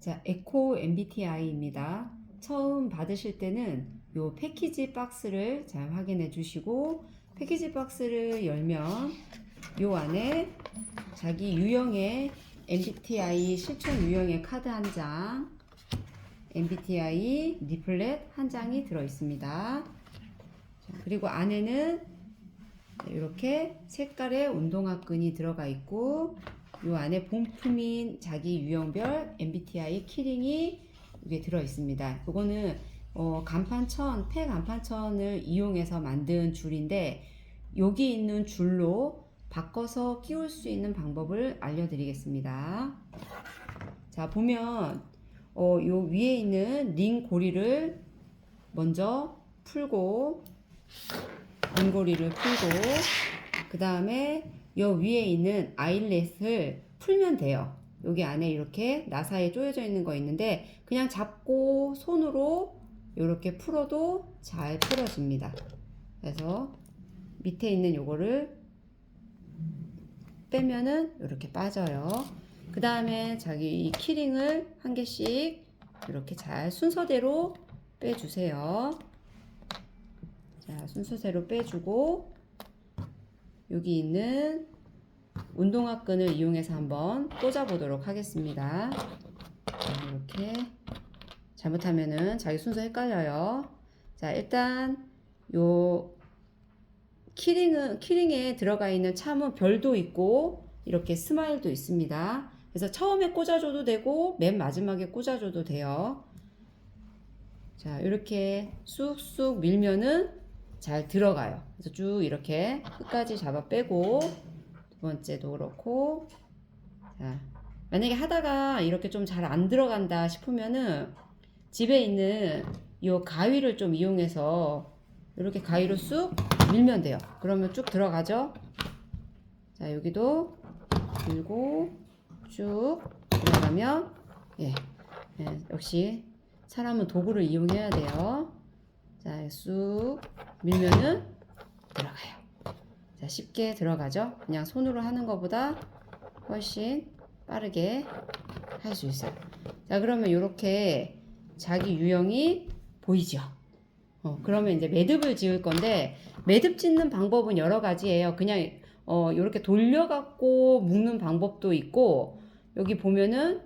자, 에코 MBTI입니다. 처음 받으실 때는 요 패키지 박스를 잘 확인해 주시고 패키지 박스를 열면 요 안에 자기 유형의 MBTI 실천 유형의 카드 한 장, MBTI 리플렛 한 장이 들어 있습니다. 자, 그리고 안에는 이렇게 색깔의 운동화 끈이 들어가 있고 요 안에 본품인 자기 유형별 MBTI 키링이 이게 들어 있습니다. 요거는 어, 간판천, 폐 간판천을 이용해서 만든 줄인데 여기 있는 줄로 바꿔서 끼울 수 있는 방법을 알려드리겠습니다. 자 보면 어, 요 위에 있는 링 고리를 먼저 풀고 링 고리를 풀고 그 다음에 요 위에 있는 아일렛을 풀면 돼요. 여기 안에 이렇게 나사에 조여져 있는 거 있는데 그냥 잡고 손으로 이렇게 풀어도 잘 풀어집니다. 그래서 밑에 있는 요거를 빼면은 이렇게 빠져요. 그 다음에 자기 이 키링을 한 개씩 이렇게 잘 순서대로 빼주세요. 자, 순서대로 빼주고 여기 있는 운동화 끈을 이용해서 한번 꽂아 보도록 하겠습니다. 자, 이렇게 잘못하면은 자기 순서 헷갈려요. 자, 일단 요 키링은 키링에 들어가 있는 참은 별도 있고 이렇게 스마일도 있습니다. 그래서 처음에 꽂아줘도 되고 맨 마지막에 꽂아줘도 돼요. 자, 이렇게 쑥쑥 밀면은 잘 들어가요. 그래서 쭉 이렇게 끝까지 잡아 빼고 두 번째도 그렇고 자, 만약에 하다가 이렇게 좀 잘 안 들어간다 싶으면은 집에 있는 이 가위를 좀 이용해서 이렇게 가위로 쑥 밀면 돼요. 그러면 쭉 들어가죠. 자, 여기도 밀고 쭉 들어가면 예, 예, 역시 사람은 도구를 이용해야 돼요. 자, 쑥 밀면은 들어가요. 자, 쉽게 들어가죠. 그냥 손으로 하는 것보다 훨씬 빠르게 할 수 있어요. 자, 그러면 이렇게 자기 유형이 보이죠. 어, 그러면 이제 매듭을 지을 건데 매듭 짓는 방법은 여러 가지예요. 그냥 어, 이렇게 돌려갖고 묶는 방법도 있고 여기 보면은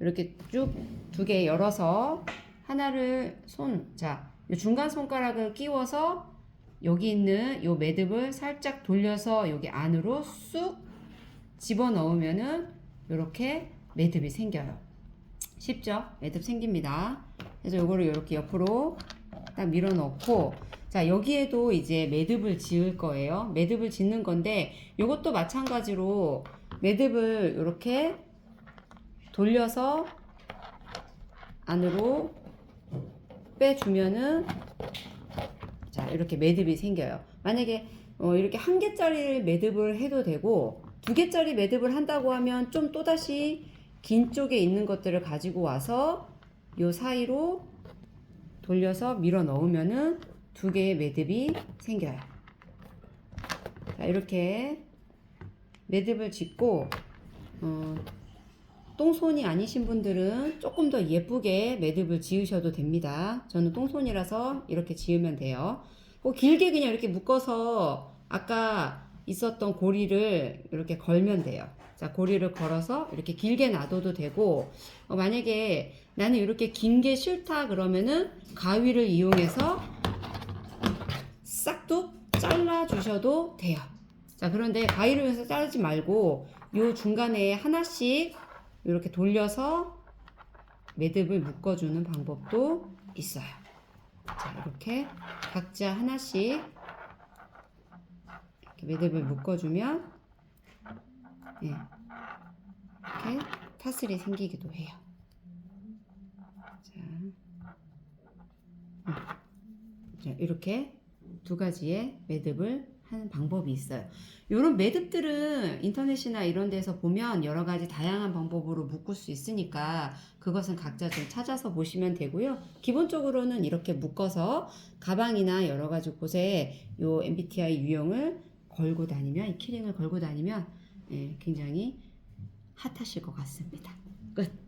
이렇게 쭉 두 개 열어서 하나를 손, 자, 이 중간 손가락을 끼워서 여기 있는 요 매듭을 살짝 돌려서 여기 안으로 쑥 집어 넣으면은 이렇게 매듭이 생겨요. 쉽죠? 매듭 생깁니다. 그래서 요거를 이렇게 옆으로 딱 밀어 넣고 자 여기에도 이제 매듭을 지을 거예요. 매듭을 짓는 건데 요것도 마찬가지로 매듭을 이렇게 돌려서 안으로 빼주면은 자 이렇게 매듭이 생겨요. 만약에 어, 이렇게 한 개짜리 매듭을 해도 되고 두 개짜리 매듭을 한다고 하면 좀 또다시 긴 쪽에 있는 것들을 가지고 와서 요 사이로 돌려서 밀어 넣으면은 두 개의 매듭이 생겨요. 자, 이렇게 매듭을 짓고 어, 똥손이 아니신 분들은 조금 더 예쁘게 매듭을 지으셔도 됩니다. 저는 똥손이라서 이렇게 지으면 돼요. 뭐 길게 그냥 이렇게 묶어서 아까 있었던 고리를 이렇게 걸면 돼요. 자, 고리를 걸어서 이렇게 길게 놔둬도 되고, 어, 만약에 나는 이렇게 긴 게 싫다 그러면은 가위를 이용해서 싹둑 잘라 주셔도 돼요. 자, 그런데 가위를 이용해서 자르지 말고 요 중간에 하나씩 이렇게 돌려서 매듭을 묶어주는 방법도 있어요. 자, 이렇게 각자 하나씩 이렇게 매듭을 묶어주면 예, 이렇게 타슬이 생기기도 해요. 자, 음. 자, 이렇게 두 가지의 매듭을 하는 방법이 있어요. 이런 매듭들은 인터넷이나 이런 데서 보면 여러 가지 다양한 방법으로 묶을 수 있으니까 그것은 각자 좀 찾아서 보시면 되고요. 기본적으로는 이렇게 묶어서 가방이나 여러 가지 곳에 요 MBTI 유형을 걸고 다니면 이 키링을 걸고 다니면 예, 굉장히 핫하실 것 같습니다. 끝.